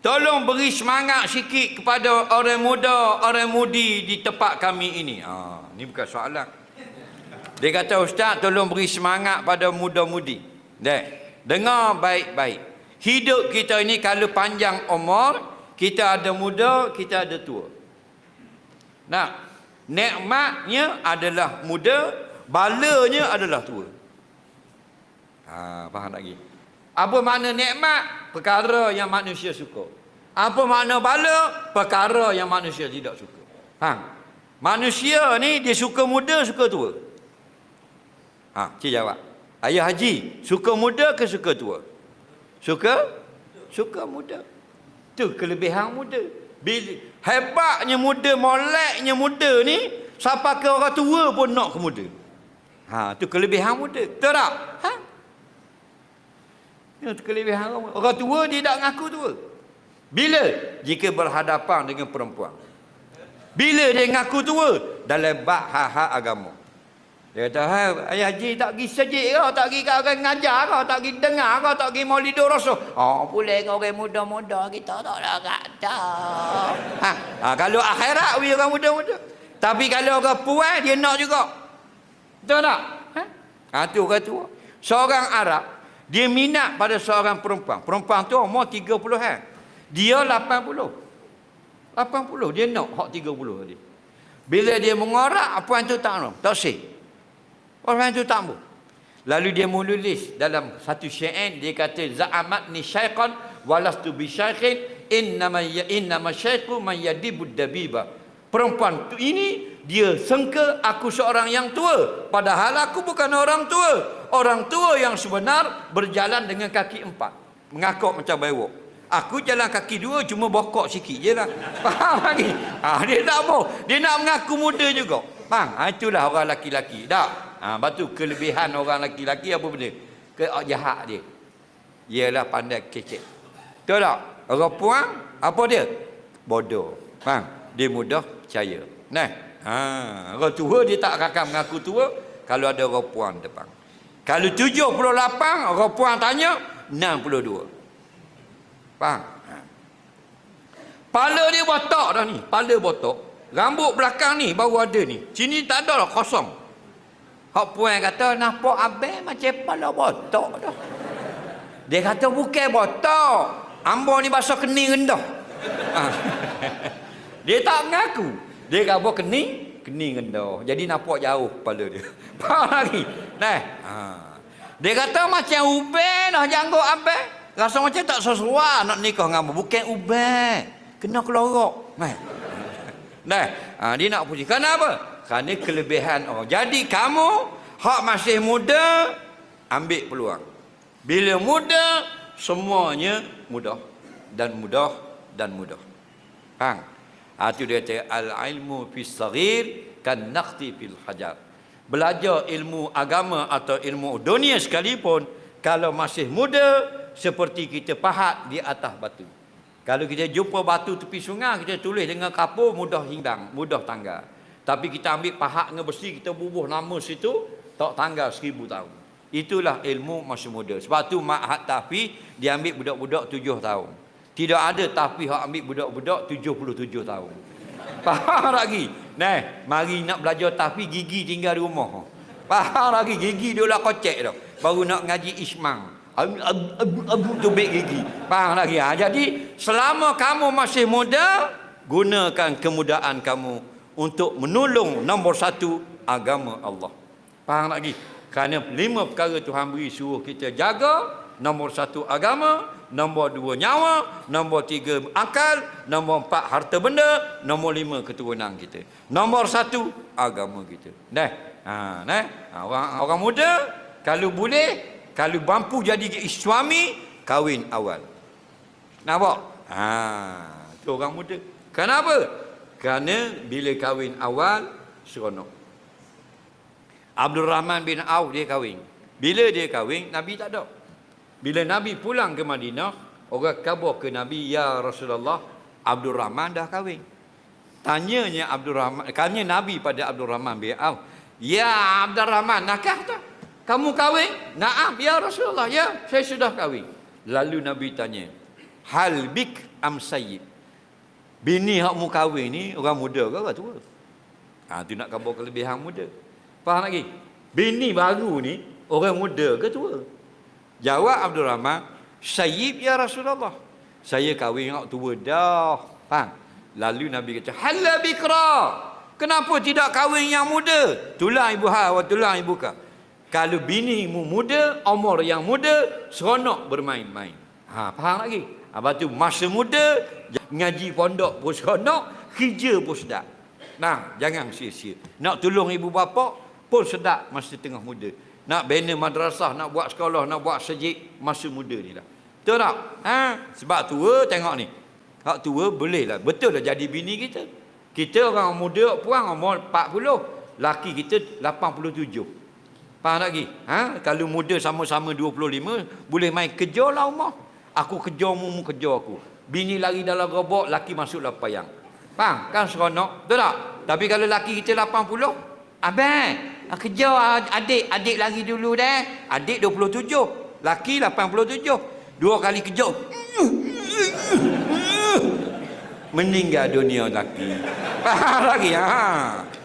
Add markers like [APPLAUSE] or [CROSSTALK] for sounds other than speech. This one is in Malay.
Tolong beri semangat sikit kepada orang muda, orang mudi di tempat kami ini. Ha, ni bukan soalan. Dia kata, Ustaz, tolong beri semangat pada muda-mudi. Dek, dengar baik-baik. Hidup kita ini kalau panjang umur, kita ada muda, kita ada tua. Nah, nikmatnya adalah muda, balanya adalah tua. Ha, faham lagi? Apa makna nikmat? Perkara yang manusia suka. Apa makna bala? Perkara yang manusia tidak suka. Faham? Manusia ni dia suka muda, suka tua. Ha, cik jawab. Ayah Haji, suka muda ke suka tua? Suka? Suka muda. Tu kelebihan muda. Bila hebatnya muda, moleknya muda ni, siapa ke orang tua pun nak ke muda. Ha, tu kelebihan muda. Tak? Ha? Itu kelebihan orang. Orang tua dia tak ngaku tua. Bila? Jika berhadapan dengan perempuan. Bila dia ngaku tua? Dalam bab hak-hak agama. Dia kata, ayah haji tak pergi sejik kau, tak pergi kat orang ngajar kau, tak pergi dengar kau, tak pergi maulidur rasul. Oh, boleh kau orang muda-muda, kita tak nak kata. Ha, ha, kalau akhirat, we orang muda-muda. Tapi kalau orang puan, dia nak juga. Betul tak? Ha? Ha, tu orang tua. Seorang Arab, dia minat pada seorang perempuan. Perempuan tu umur 30 kan. Dia 80. 80. Dia nak hak 30 tadi. Bila dia mengorak, apa tu tak nak. Tak sih. Orang tu tak mau. Lalu dia menulis dalam satu syair dia kata za'amat ni syaiqan walastu bi syaikhin innama ya innama syaiqu man yadibud dabiba. Perempuan tu ini dia sangka aku seorang yang tua padahal aku bukan orang tua. Orang tua yang sebenar berjalan dengan kaki empat. Mengakuk macam bewok. Aku jalan kaki dua cuma bokok sikit je lah. [LAUGHS] Faham lagi? Ha, dia tak mau. Dia nak mengaku muda juga. Faham? Ha, itulah orang laki-laki. Tak? Ha, batu kelebihan orang laki-laki apa benda? Ke oh, jahat dia. Ialah pandai kecek. Betul tak? Orang puan, apa dia? Bodoh. Faham? Dia mudah percaya. Nah. Ha, orang tua dia tak akan mengaku tua kalau ada orang puan depan. Kalau 78 orang puan tanya 62. Faham? Ha. Pala dia botak dah ni. Pala botak. Rambut belakang ni baru ada ni. Sini tak ada lah kosong. Hak puan kata nampak abang macam kepala botak dah. Dia kata bukan botak. Ambo ni basah kening rendah. Ha. [LAUGHS] dia tak mengaku. Dia kata kening, kening rendah. Jadi nampak jauh kepala dia. [LAUGHS] Faham lagi? Nah. Ha. Dia kata macam ubin dah janggut abang. Rasa macam tak sesuai nak nikah dengan. Bukan ubin. Kena kelorok. Nah. [LAUGHS] Nah. Ha, dia nak puji. Kenapa? Kerana kelebihan orang. Jadi kamu, hak masih muda, ambil peluang. Bila muda, semuanya mudah. Dan mudah, dan mudah. Faham? Itu dia kata, Al-ilmu fi saghir kan nakti fil hajar. Belajar ilmu agama atau ilmu dunia sekalipun, kalau masih muda, seperti kita pahat di atas batu. Kalau kita jumpa batu tepi sungai, kita tulis dengan kapur, mudah hilang, mudah tanggal. Tapi kita ambil pahat dengan besi, kita bubuh nama situ, tak tanggal seribu tahun. Itulah ilmu masa muda. Sebab tu Ma'had dia ambil budak-budak tujuh tahun. Tidak ada Tafi yang ambil budak-budak tujuh puluh tujuh tahun. [LAUGHS] Faham lagi? Nah, mari nak belajar Tafi, gigi tinggal di rumah. Faham lagi? Gigi dia lah kocek dah. Baru nak ngaji Ismang. Abu, abu, tubik gigi. Faham lagi? Ha? Jadi, selama kamu masih muda, gunakan kemudahan kamu untuk menolong nombor satu agama Allah. Faham lagi? Kerana lima perkara Tuhan beri suruh kita jaga. Nombor satu agama, nombor dua nyawa, nombor tiga akal, nombor empat harta benda, nombor lima keturunan kita. Nombor satu agama kita. Nah, ha, nah, ha, orang orang muda kalau boleh, kalau mampu jadi suami, kahwin awal. Nampak? Ha, tu orang muda. Kenapa? Kerana bila kahwin awal seronok. Abdul Rahman bin Auf dia kahwin. Bila dia kahwin, Nabi tak ada. Bila Nabi pulang ke Madinah, orang kabur ke Nabi, Ya Rasulullah, Abdul Rahman dah kahwin. Tanyanya Abdul Rahman, tanya Nabi pada Abdul Rahman bin Auf, Ya Abdul Rahman, nakah tak? Kamu kahwin? Naam, Ya Rasulullah, ya, saya sudah kahwin. Lalu Nabi tanya, Hal bik am sayyid. Bini hak mu kahwin ni orang muda ke orang tua? Ha tu nak khabar kelebihan muda. Faham lagi? Bini baru ni orang muda ke tua? Jawab Abdul Rahman, Sayyid ya Rasulullah. Saya kahwin hak tua dah. Faham? Lalu Nabi kata, Hala bikra. Kenapa tidak kahwin yang muda? Tulang ibu ha, wa tulang ibu ka. Kalau bini mu muda, umur yang muda, seronok bermain-main. Ha, faham lagi? Apa tu masa muda, ngaji pondok pun seronok, kerja pun sedap. Nah, jangan sia-sia. Nak tolong ibu bapa pun sedap masa tengah muda. Nak bina madrasah, nak buat sekolah, nak buat sejik masa muda ni lah. Betul tak? Ha? Sebab tua tengok ni. Hak tua boleh lah. Betul lah jadi bini kita. Kita orang muda puang umur 40. Laki kita 87. Faham tak lagi? Ha? Kalau muda sama-sama 25, boleh main kerja lah rumah. Aku kerja, mu, mu kerja aku. Bini lari dalam gerobak, laki masuk dalam payang. Faham? Kan seronok. Betul tak? Tapi kalau laki kita 80, abang, ah, kerja adik, adik lari dulu dah. Adik 27, laki 87. Dua kali kerja. Meninggal dunia laki. [LAUGHS] Faham lagi? Ha.